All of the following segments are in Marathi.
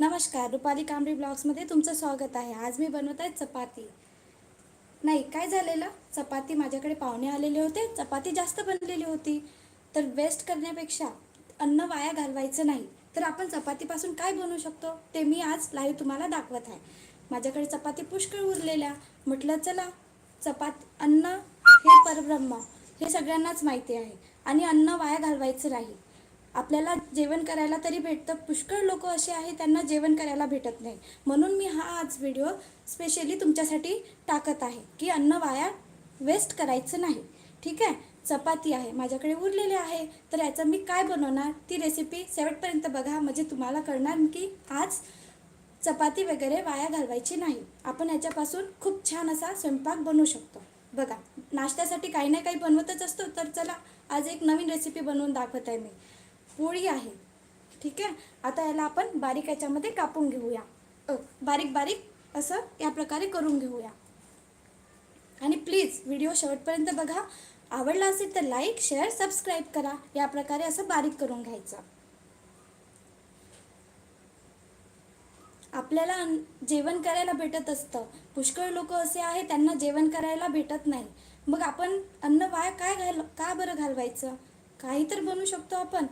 नमस्कार रुपाली कांबळे ब्लॉग्समध्ये तुमचं स्वागत आहे. आज मी बनवत आहे चपाती. नाही काय झालेलं? चपाती माझ्याकडे पाहुणे आलेले होते. चपाती जास्त बनलेली होती. तर वेस्ट करण्यापेक्षा अन्न वाया घालवायचं नाही. तर आपण चपातीपासून काय बनवू शकतो? ते मी आज लाईव्ह तुम्हाला दाखवत आहे. माझ्याकडे चपाती पुष्कळ उरलेल्या. म्हटलं चला चपात अन्न हे परब्रह्म. हे सगळ्यांनाच माहिती आहे. आणि अन्न वाया घालवायचं नाही. आपल्याला जेवण करायला तरी भेटतं. पुष्कळ लोक असे आहे त्यांना जेवण करायला भेटत नाही. म्हणून मी हा आज व्हिडिओ स्पेशली तुमच्यासाठी टाकत आहे की अन्न वाया वेस्ट करायचं नाही. ठीक आहे? चपाती आहे माझ्याकडे उरलेले आहे. तर याचं मी काय बनवणार? ती रेसिपी शेवटपर्यंत बघा. म्हणजे तुम्हाला कळणार की आज चपाती वगैरे वाया घालवायची नाही. आपण याच्यापासून खूप छान असा स्वयंपाक बनवू शकतो. बघा नाश्त्यासाठी काही ना काही बनवतच असतो. तर चला आज एक नवीन रेसिपी बनवून दाखवत आहे मी. पोळी आहे. ठीक आहे? आता याला आपण बारीक याच्यामध्ये कापून घेऊया. बारीक बारीक असं या प्रकारे करून घेऊया. आणि प्लीज व्हिडिओ शेवटपर्यंत बघा. आवडला असेल तर लाईक शेअर सबस्क्राईब करा. या प्रकारे असं बारीक करून घ्यायचं. आपल्याला जेवण करायला भेटत असतं. पुष्कळ लोक असे आहे त्यांना जेवण करायला भेटत नाही. मग आपण अन्न वाया काय घाल का बरं घालवायचं? काही तर बनवू शकतो आपण.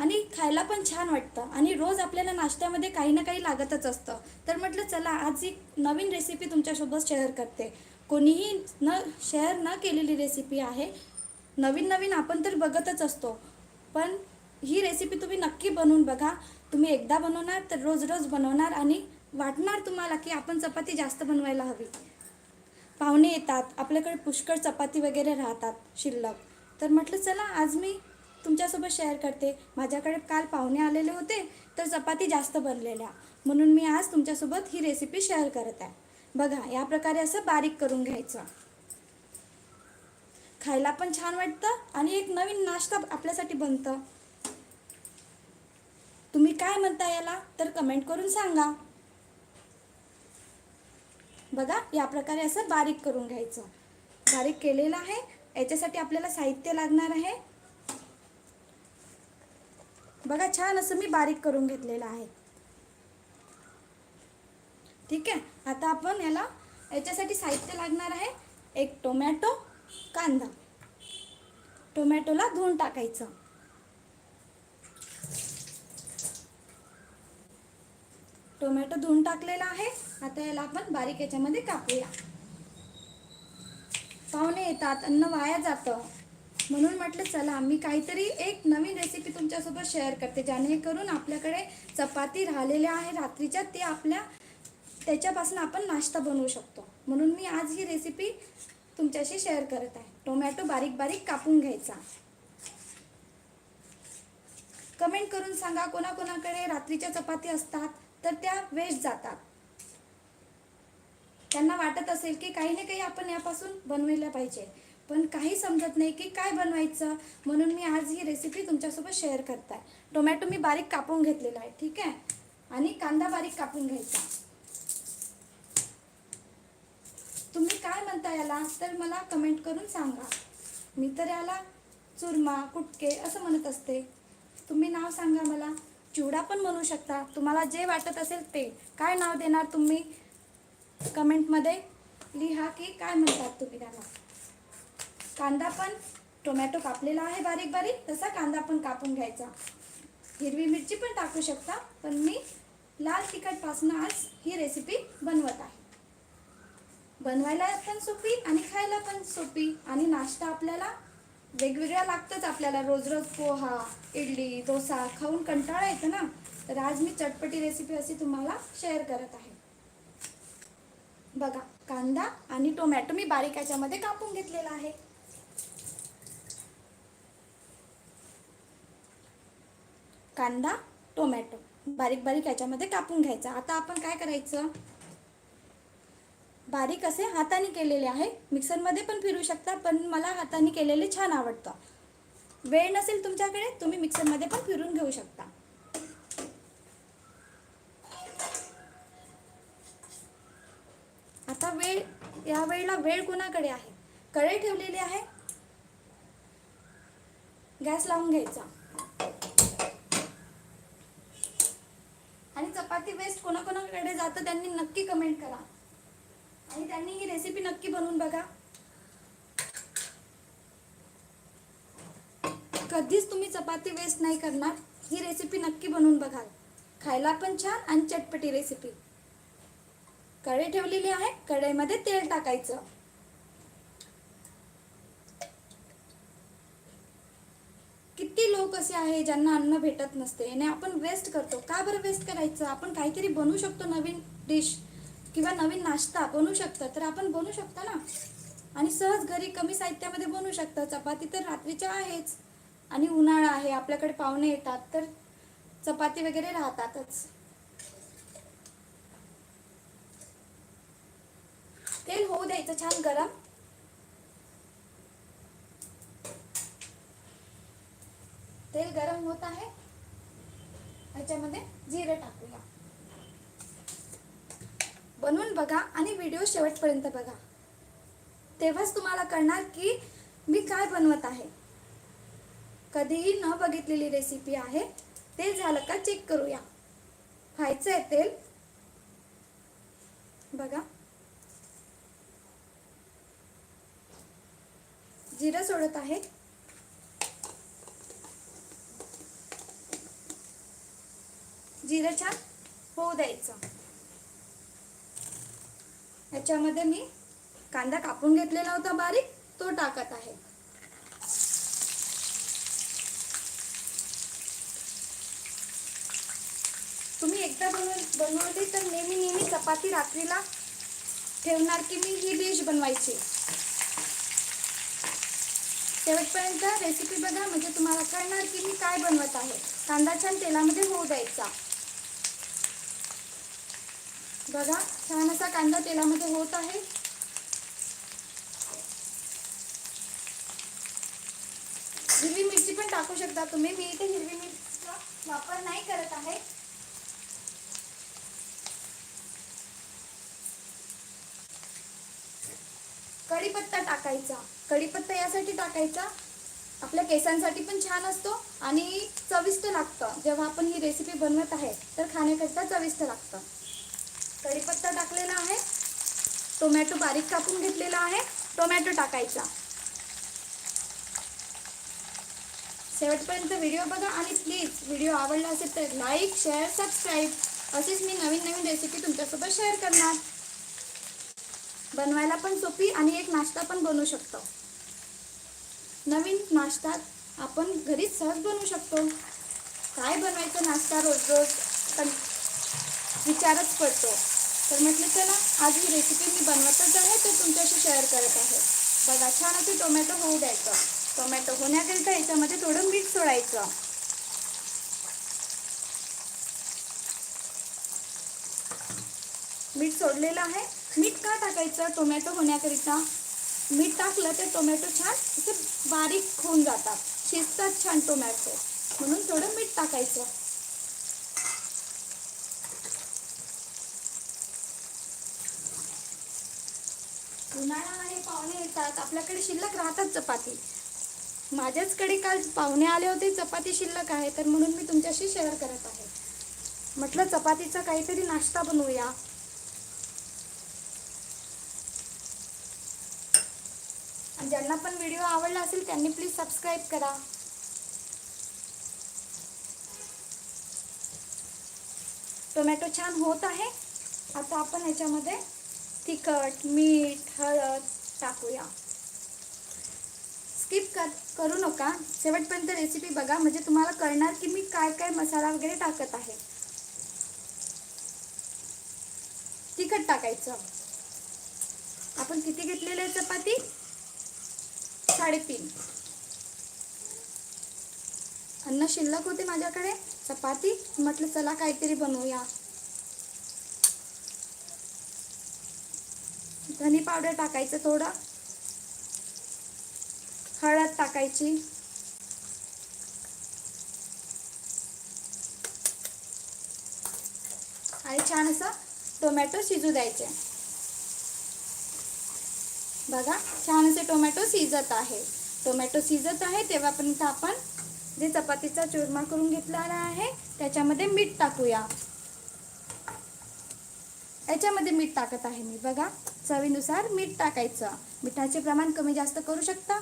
आणि खायला पण छान वाटतं. आणि रोज आपल्याला नाश्त्यामध्ये काही ना काही लागतच असतं. तर म्हटलं चला आज एक नवीन रेसिपी तुमच्यासोबत शेअर करते. कोणीही न शेअर न केलेली रेसिपी आहे. नवीन नवीन आपण तर बघतच असतो. पण ही रेसिपी तुम्ही नक्की बनवून बघा. तुम्ही एकदा बनवणार तर रोज रोज बनवणार आणि वाटणार तुम्हाला की आपण चपाती जास्त बनवायला हवी. पाहुणे येतात. आपल्याकडे पुष्कळ चपाती वगैरे राहतात शिल्लक. तर म्हटलं चला आज मी तुमच्यासोबत शेअर करते. माझ्याकडे काल पाहुणे आलेले होते तर चपाती जास्त बनलेल्या. म्हणून मी आज तुमच्यासोबत ही रेसिपी शेअर करत आहे. बघा या प्रकारे असं बारीक करून घ्यायचं. खायला पण छान वाटतं आणि एक नवीन नाश्ता आपल्यासाठी बनतं. तुम्ही काय म्हणता याला तर कमेंट करून सांगा. बघा या प्रकारे असं बारीक करून घ्यायचं. बारीक केलेलं आहे. याच्यासाठी आपल्याला साहित्य लागणार आहे. बघा छान असं मी बारीक करून घेतलेलं आहे. ठीक आहे? आता आपण याला याच्यासाठी साहित्य लागणार आहे एक टोमॅटो कांदा. टोमॅटोला धुवून टाकायचं. टोमॅटो धुवून टाकलेला आहे. आता याला आपण बारीक याच्यामध्ये कापूया. पाहुणे येतात अन्न वाया जातं. म्हणून म्हटलं चला मी काहीतरी एक नवीन रेसिपी तुमच्यासोबत शेअर करते जेणेकरून आपल्याकडे चपाती राहिलेल्या आहे रात्रीच्या ते आपल्या त्याच्यापासून आपण नाश्ता बनवू शकतो. म्हणून मी आज ही रेसिपी तुमच्याशी शेअर करत आहे. टोमॅटो बारीक बारीक कापून घ्यायचा. कमेंट करून सांगा कोणाकोणाकडे रात्रीच्या चपाती असतात तर त्या वेस्ट जातात. त्यांना वाटत असेल की काही ना काही आपण यापासून बनवायला पाहिजे. पण काही समजत नाही की काय बनवायचं. म्हणून मी आज ही रेसिपी तुमच्यासोबत शेअर करत आहे टोमॅटो मी बारीक कापून घेतलेला आहे ठीक आहे? आणि कांदा बारीक कापून घ्यायचा. तुम्ही काय म्हणता याला? तर मला कमेंट करून सांगा. मी तर याला चुरमा कुटके असं म्हणत असते. तुम्ही नाव सांगा मला. चिवडा पण म्हणू शकता. तुम्हाला जे वाटत असेल ते. काय नाव देणार तुम्ही? कमेंटमध्ये लिहा की काय म्हणतात तुम्ही त्याला. कांदा पण टोमॅटो कापलेला आहे बारीक बारीक तसा कांदा पण कापून घ्यायचा. हिरवी मिरची पण टाकू शकता पण मी लाल तिखटपासून आज ही रेसिपी बनवत आहे. बनवायला पण सोपी आणि खायला पण सोपी आणि नाश्ता आपल्याला वेगवेगळा लागतंच आपल्याला. रोज रोज पोहा इडली डोसा खाऊन कंटाळा येतो ना? तर आज मी चटपटी रेसिपी अशी तुम्हाला शेअर करत आहे. बघा कांदा आणि टोमॅटो मी बारीक याच्यामध्ये कापून घेतलेला आहे. कांदा टोमॅटो. बारीक बारीक याच्यामध्ये कापून घ्यायचा. आता आपण काय करायचं? बारीक असे हाताने केलेले आहे. मिक्सरमध्ये पण फिरू शकता पण मला हाताने केलेले छान आवडतं. वेळ नसेल तुमच्याकडे तुम्ही मिक्सरमध्ये पण फिरून घेऊ शकता. आता वेळ या वेळेला वेळ कोणाकडे आहे? कळे ठेवलेली आहे. गॅस लावून घ्यायचा आणि चपाती वेस्ट कोणाकोणाकडे त्यांनी नक्की कमेंट करा. आणि त्यांनी ही रेसिपी नक्की बनवून बघा. कधीच तुम्ही चपाती वेस्ट नाही करणार. ही रेसिपी नक्की बनवून बघाल खायला पण छान आणि चटपटी रेसिपी कढई ठेवलेली आहे. कढईमध्ये तेल टाकायचं. किती लोक असे आहे ज्यांना अन्न भेटत नसते? आणि आपण वेस्ट करतो. का बरं वेस्ट करायचं? आपण काहीतरी बनवू शकतो नवीन डिश किंवा नवीन नाश्ता बनवू शकतो. तर आपण बनवू शकतो ना? आणि सहज घरी कमी साहित्यामध्ये बनवू शकतं. चपाती तर रात्रीच्या आहेच. आणि उन्हाळा आहे. आपल्याकडे पाहुणे येतात तर चपाती वगैरे राहतातच. तेल होऊ द्यायचं. छान गरम. तेल गरम होत आहे. याच्यामध्ये जिरं टाकूया. बनवून बघा आणि व्हिडिओ शेवटपर्यंत बघा. तेव्हाच तुम्हाला कळणार की मी काय बनवत आहे. कधीही न बघितलेली रेसिपी आहे. तेल झालं का चेक करूया. खायचं आहे तेल. बघा. जिरं सोडत आहे. जिरं छान होऊ द्यायचं. ह्याच्यामध्ये मी कांदा कापून घेतलेला होता बारीक तो टाकत आहे. तुम्ही एकदा बनव बनवली तर नेहमी नेहमी चपाती रात्रीला ठेवणार की मी ही डिश बनवायची. शेवटपर्यंत रेसिपी बघा म्हणजे तुम्हाला कळणार की मी काय बनवत आहे. कांदा छान तेलामध्ये होऊ द्यायचा. बघा छान असा कांदा तेलामध्ये होत आहे. हिरवी मिरची पण टाकू शकता तुम्ही. मी इथे हिरवी मिरचीचा वापर नाही करत आहे. कढीपत्ता टाकायचा. कढीपत्ता यासाठी टाकायचा. आपल्या केसांसाठी पण छान असतो आणि चविष्ट लागतं. जेव्हा आपण ही रेसिपी बनवत आहे तर खाण्याकरता चविष्ट लागतं. कढीपत्ता टाकलेला आहे. टोमॅटो बारीक कापून घेतलेला आहे. टोमॅटो टाकायचा. शेवटपर्यंत व्हिडिओ बघा आणि प्लीज व्हिडिओ आवडला असेल तर लाईक शेअर सबस्क्राईब अशीच मी नवीन नवीन रेसिपी तुमच्यासोबत शेअर करणार. बनवायला पण सोपी आणि एक नाश्ता पण बनवू शकतो. नवीन नाश्ता आपण घरीच सहज बनवू शकतो. काय बनवायचं नाश्ता रोज रोज? पण विचारच पडतो. तर म्हटलं चला आज ही रेसिपी मी बनवतच आहे तर तुमच्याशी शेअर करत आहे. बघा छान असे टोमॅटो होऊ द्यायचं. टोमॅटो होण्याकरिता याच्यामध्ये थोडं मीठ सोडायचं. मीठ सोडलेलं आहे. मीठ का टाकायचं? टोमॅटो होण्याकरिता. मीठ टाकलं तर टोमॅटो छान असे बारीक होऊन जातात. शिजतात छान टोमॅटो म्हणून थोडं मीठ टाकायचं. उन्हाळा पाहुणे येतात. आपल्याकडे शिल्लक राहतात चपाती. माझ्याचकडे काल पाहुणे आले होते चपाती शिल्लक आहे तर म्हणून मी तुमच्याशी शेअर करत आहे. म्हटलं चपातीचा काहीतरी नाश्ता बनवूया. आणि ज्यांना पण व्हिडिओ आवडला असेल त्यांनी प्लीज सबस्क्राईब करा. टोमॅटो छान होत आहे. आता आपण याच्यामध्ये तिखट मीठ हळद टाकूया. स्किप कर करू नका. शेवटपर्यंत रेसिपी बघा. म्हणजे तुम्हाला कळणार की मी काय काय मसाला वगैरे टाकत आहे. तिखट टाकायचं. आपण किती घेतलेले आहे चपाती? साडेतीन. अन्न शिल्लक होते माझ्याकडे. चपाती. म्हटलं चला काहीतरी बनवूया. धनी पावडर टाकायचं थोडं. हळद टाकायची. आणि छान असं टोमॅटो शिजू द्यायचे. बघा छान असे टोमॅटो शिजत आहे. टोमॅटो शिजत आहे तेव्हापर्यंत आपण जे चपातीचा चुरमा करून घेतलेला आहे त्याच्यामध्ये मीठ टाकूया. याच्यामध्ये मीठ टाकत आहे मी बघा. चवीनुसार मीठ टाकायचं. मिठाचे प्रमाण कमी जास्त करू शकता.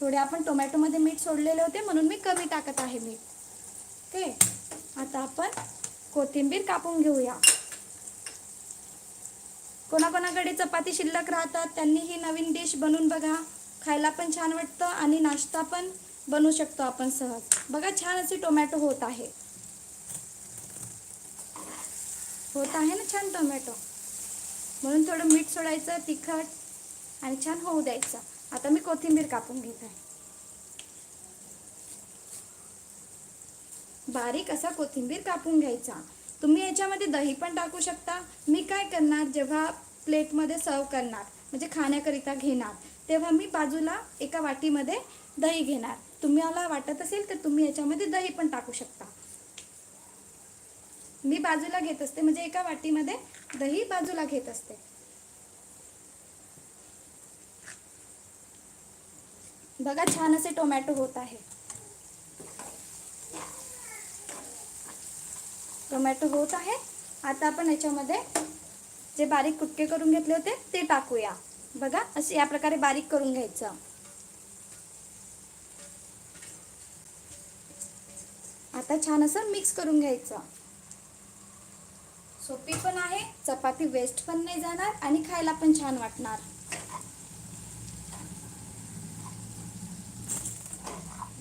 थोडे आपण टोमॅटोमध्ये मीठ सोडलेले होते म्हणून मी कमी टाकत आहे मीठ. ओके? आता आपण कोथिंबीर कापून घेऊया. कोणाकोणाकडे चपाती शिल्लक राहतात त्यांनी ही नवीन डिश बनवून बघा. खायला पण छान वाटतं आणि नाश्ता पण बनवू शकतो आपण सहज. बघा छान असे टोमॅटो होत आहे. होत आहे ना छान टोमॅटो. म्हणून थोडं मीठ सोडायचं तिखट आणि छान होऊ द्यायचं. आता मी कोथिंबीर कापून घेत. आहे बारीक असा कोथिंबीर कापून घ्यायचा. तुम्ही याच्यामध्ये दही पण टाकू शकता. मी काय करणार जेव्हा प्लेटमध्ये सर्व करणार म्हणजे खाण्याकरिता घेणार तेव्हा मी बाजूला एका वाटीमध्ये दही घेणार. तुम्हाला वाटत असेल तर तुम्ही याच्यामध्ये दही पण टाकू शकता. मी बाजूला घेत असते. म्हणजे एका वाटीमध्ये दही बाजूला घेत असते. बघा छान असे टोमॅटो होत आहे. टोमॅटो होत आहे. आता आपण याच्यामध्ये जे बारीक कुटके करून घेतले होते ते टाकूया. बघा असे या प्रकारे बारीक करून घ्यायचं. आता छान असं मिक्स करून घ्यायचं. सोपी पण आहे चपाती वेस्ट पण नाही जाणार आणि खायला पण छान वाटणार.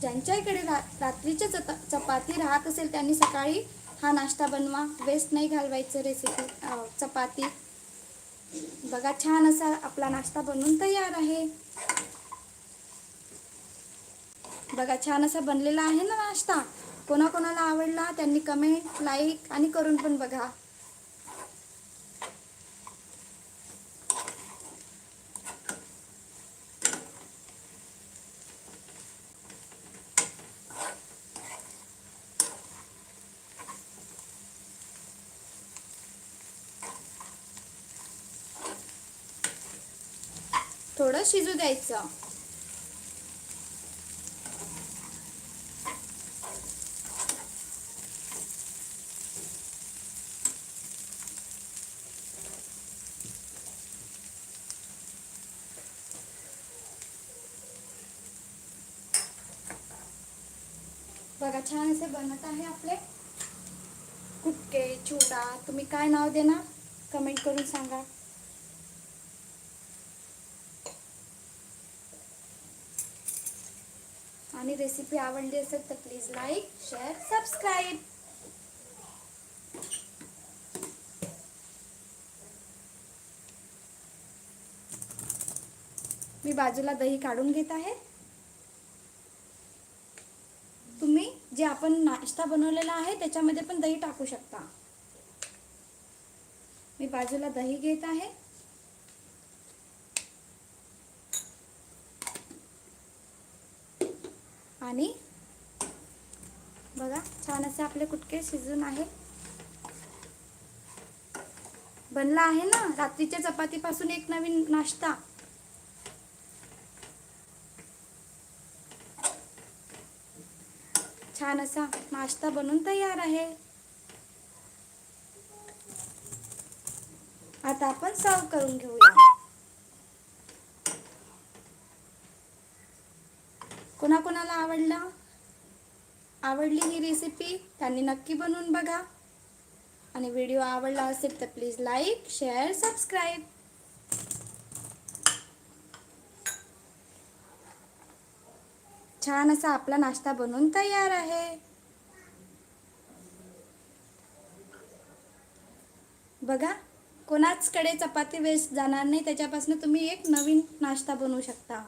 ज्यांच्या इकडे रा रात्रीच्या चपाती राहत असेल त्यांनी सकाळी हा नाश्ता बनवा. वेस्ट नाही घालवायचं रेसिपी चपाती. बघा छान असा आपला नाश्ता बनवून तयार आहे. बघा छान असा बनलेला आहे ना नाश्ता. कोणाकोणाला आवडला त्यांनी कमेंट लाईक आणि करून पण बघा. थोडं शिजू द्यायचं. बघा छान असे बनत आहे आपले. कुटके चिवडा तुम्ही काय नाव देणार? कमेंट करून सांगा. आणि रेसिपी आवडली असेल तर प्लीज लाईक शेअर सबस्क्राईब मी बाजूला दही काढून घेत आहे. तुम्ही जे आपण नाश्ता बनवलेला आहे त्याच्यामध्ये पण दही टाकू शकता. मी बाजूला दही घेत आहे. आणि बघा छान असे आपले कुटके शिजून आहे. बनला आहे ना रात्रीच्या चपातीपासून एक नवीन नाश्ता. छान असा नाश्ता बनून तयार आहे. आता आपण सर्व करून घेऊया. कोणाला आवडला? आवडली ही रेसिपी त्यांनी नक्की बनवून बघा. आणि व्हिडिओ आवडला असेल तर प्लीज लाईक शेअर सबस्क्राईब छान असा आपला नाश्ता बनवून तयार आहे. बघा कोणाचकडे चपाती वेस्ट जाणार नाही त्याच्यापासून तुम्ही एक नवीन नाश्ता बनवू शकता.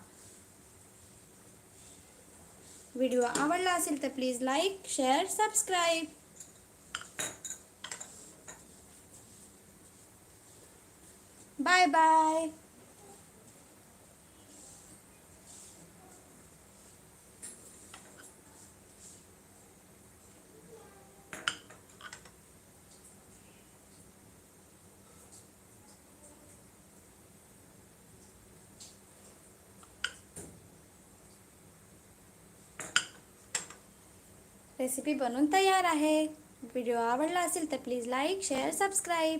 व्हिडिओ आवडला असेल तर please like share subscribe. Bye bye. Recipe बनवून तयार आहे. व्हिडिओ आवडला असेल तर प्लीज लाईक शेअर सबस्क्राईब.